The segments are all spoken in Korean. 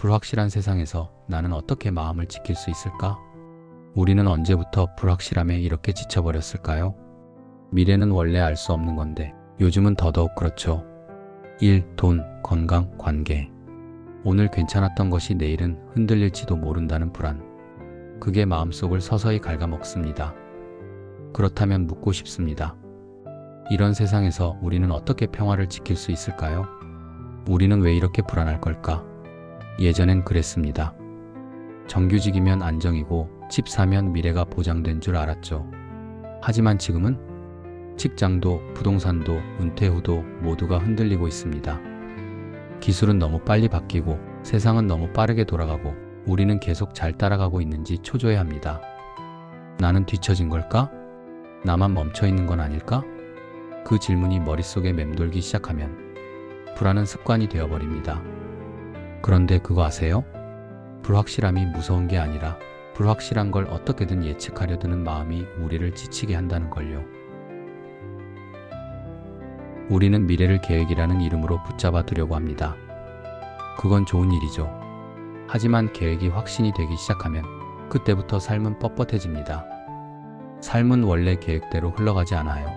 불확실한 세상에서 나는 어떻게 마음을 지킬 수 있을까? 우리는 언제부터 불확실함에 이렇게 지쳐버렸을까요? 미래는 원래 알 수 없는 건데 요즘은 더더욱 그렇죠. 일, 돈, 건강, 관계. 오늘 괜찮았던 것이 내일은 흔들릴지도 모른다는 불안. 그게 마음속을 서서히 갉아먹습니다. 그렇다면 묻고 싶습니다. 이런 세상에서 우리는 어떻게 평화를 지킬 수 있을까요? 우리는 왜 이렇게 불안할 걸까? 예전엔 그랬습니다. 정규직이면 안정이고 집 사면 미래가 보장된 줄 알았죠. 하지만 지금은 직장도 부동산도 은퇴 후도 모두가 흔들리고 있습니다. 기술은 너무 빨리 바뀌고 세상은 너무 빠르게 돌아가고 우리는 계속 잘 따라가고 있는지 초조해합니다. 나는 뒤처진 걸까? 나만 멈춰 있는 건 아닐까? 그 질문이 머릿속에 맴돌기 시작하면 불안은 습관이 되어버립니다. 그런데 그거 아세요? 불확실함이 무서운 게 아니라 불확실한 걸 어떻게든 예측하려 드는 마음이 우리를 지치게 한다는 걸요. 우리는 미래를 계획이라는 이름으로 붙잡아 두려고 합니다. 그건 좋은 일이죠. 하지만 계획이 확신이 되기 시작하면 그때부터 삶은 뻣뻣해집니다. 삶은 원래 계획대로 흘러가지 않아요.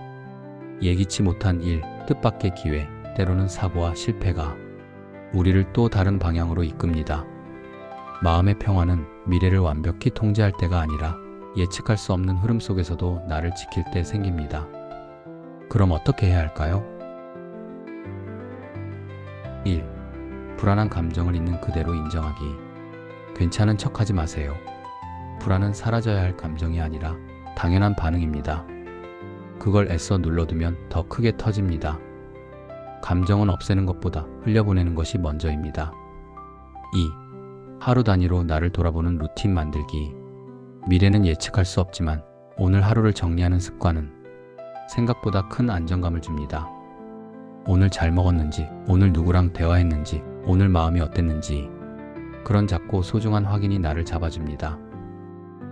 예기치 못한 일, 뜻밖의 기회, 때로는 사고와 실패가 우리를 또 다른 방향으로 이끕니다. 마음의 평화는 미래를 완벽히 통제할 때가 아니라 예측할 수 없는 흐름 속에서도 나를 지킬 때 생깁니다. 그럼 어떻게 해야 할까요? 1. 불안한 감정을 있는 그대로 인정하기. 괜찮은 척 하지 마세요. 불안은 사라져야 할 감정이 아니라 당연한 반응입니다. 그걸 애써 눌러두면 더 크게 터집니다. 감정은 없애는 것보다 흘려보내는 것이 먼저입니다. 2. 하루 단위로 나를 돌아보는 루틴 만들기. 미래는 예측할 수 없지만 오늘 하루를 정리하는 습관은 생각보다 큰 안정감을 줍니다. 오늘 잘 먹었는지, 오늘 누구랑 대화했는지, 오늘 마음이 어땠는지 그런 작고 소중한 확인이 나를 잡아줍니다.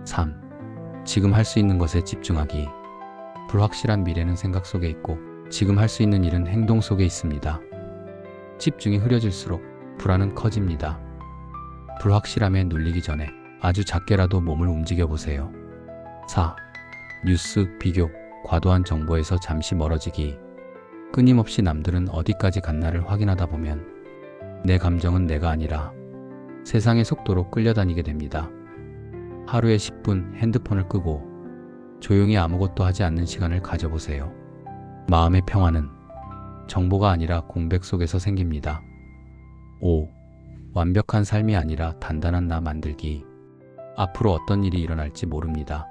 3. 지금 할 수 있는 것에 집중하기. 불확실한 미래는 생각 속에 있고 지금 할 수 있는 일은 행동 속에 있습니다. 집중이 흐려질수록 불안은 커집니다. 불확실함에 눌리기 전에 아주 작게라도 몸을 움직여 보세요. 4. 뉴스, 비교, 과도한 정보에서 잠시 멀어지기. 끊임없이 남들은 어디까지 갔나를 확인하다 보면 내 감정은 내가 아니라 세상의 속도로 끌려다니게 됩니다. 하루에 10분 핸드폰을 끄고 조용히 아무것도 하지 않는 시간을 가져보세요. 마음의 평화는 정보가 아니라 공백 속에서 생깁니다. 5. 완벽한 삶이 아니라 단단한 나 만들기. 앞으로 어떤 일이 일어날지 모릅니다.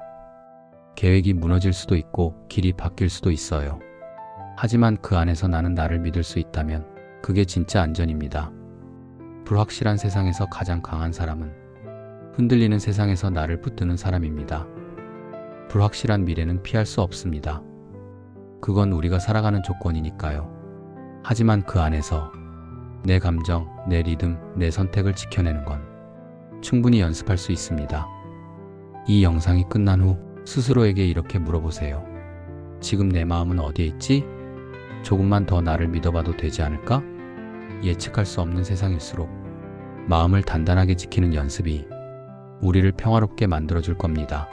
계획이 무너질 수도 있고 길이 바뀔 수도 있어요. 하지만 그 안에서 나는 나를 믿을 수 있다면 그게 진짜 안전입니다. 불확실한 세상에서 가장 강한 사람은 흔들리는 세상에서 나를 붙드는 사람입니다. 불확실한 미래는 피할 수 없습니다. 그건 우리가 살아가는 조건이니까요. 하지만 그 안에서 내 감정, 내 리듬, 내 선택을 지켜내는 건 충분히 연습할 수 있습니다. 이 영상이 끝난 후 스스로에게 이렇게 물어보세요. 지금 내 마음은 어디에 있지? 조금만 더 나를 믿어봐도 되지 않을까? 예측할 수 없는 세상일수록 마음을 단단하게 지키는 연습이 우리를 평화롭게 만들어줄 겁니다.